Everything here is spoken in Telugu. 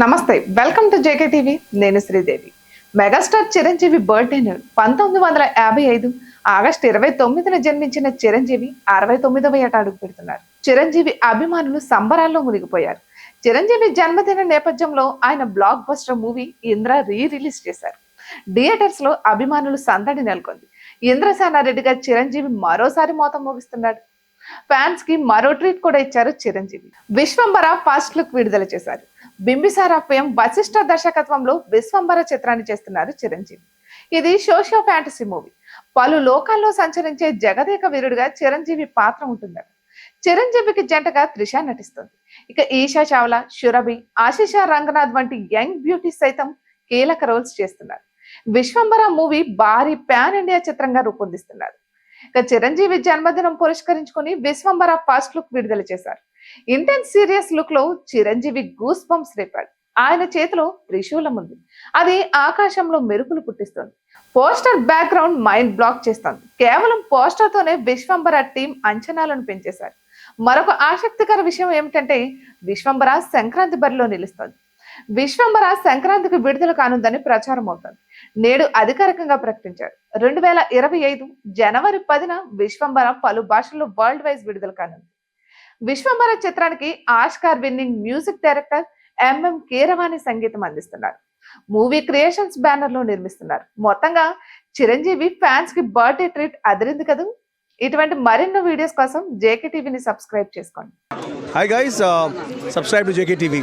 నమస్తే వెల్కమ్ టు జేకే టీవీ. నేను శ్రీదేవి. మెగాస్టార్ చిరంజీవి బర్త్డేను పంతొమ్మిది వందల యాభై ఐదు ఆగస్టు ఇరవై తొమ్మిదిన జన్మించిన చిరంజీవి అరవై తొమ్మిదవ ఏట అడుగు పెడుతున్నారు. చిరంజీవి అభిమానులు సంబరాల్లో మునిగిపోయారు. చిరంజీవి జన్మదిన నేపథ్యంలో ఆయన blockbuster movie Indra re release చేశారు. థియేటర్స్లో అభిమానులు సందడి నెలకొంది. ఇంద్రసేనారెడ్డిగా చిరంజీవి మరోసారి మోత మోగిస్తున్నాడు. ఫ్యాన్స్కి మరో ట్రీట్ కూడా ఇచ్చారు చిరంజీవి. విశ్వంబర ఫస్ట్ లుక్ విడుదల చేశారు. బింబిసారా ఫేమ్ వశిష్ఠ దర్శకత్వంలో విశ్వంబర చిత్రాన్ని చేస్తున్నారు చిరంజీవి. ఇది సోషియో ఫ్యాంటసీ మూవీ. పలు లోకాల్లో సంచరించే జగదేక వీరుడిగా చిరంజీవి పాత్ర ఉంటుందట. చిరంజీవికి జంటగా త్రిష నటిస్తుంది. ఇక ఈషా చావ్లా షురభి ఆశిష రంగనాథ్ వంటి యంగ్ బ్యూటీస్ సైతం కీలక రోల్స్ చేస్తున్నారు. విశ్వంబర మూవీ భారీ ప్యాన్ ఇండియా చిత్రంగా రూపొందిస్తున్నారు. ఇక చిరంజీవి జన్మదినం పురస్కరించుకుని విశ్వంబర ఫస్ట్ లుక్ విడుదల చేశారు. ఇంటెన్స్ సీరియస్ లుక్లో చిరంజీవి గూస్ బంప్స్ రేపాడు. ఆయన చేతిలో త్రిశూలం ఉంది. అది ఆకాశంలో మెరుపులు పుట్టిస్తుంది. పోస్టర్ బ్యాక్గ్రౌండ్ మైండ్ బ్లాక్ చేస్తుంది. కేవలం పోస్టర్ తోనే విశ్వంబర టీం అంచనాలను పెంచేశారు. మరొక ఆసక్తికర విషయం ఏమిటంటే విశ్వంబర సంక్రాంతి బరిలో నిలుస్తుంది. విశ్వంబర సంక్రాంతికి విడుదల కానుందని ప్రచారం అవుతుంది. నేడు అధికారికంగా ప్రకటించారు. రెండు వేల ఇరవై ఐదు జనవరి పదిన విశ్వంబర పలు భాషల్లో వరల్డ్ వైజ్ విడుదల కానుంది. విశ్వంబర చిత్రానికి Oscar winning music director MM Keeravani సంగీతం అందిస్తున్నారు. మూవీ క్రియేషన్స్ బ్యానర్లో నిర్మిస్తున్నారు. మొత్తంగా చిరంజీవి ఫ్యాన్స్కి బర్త్డే ట్రీట్ అదిరింది కదా? ఇటువంటి మరెన్నో వీడియోస్ కోసం జేకే టీవీని సబ్స్క్రైబ్ చేసుకోండి. Hi guys subscribe to JK TV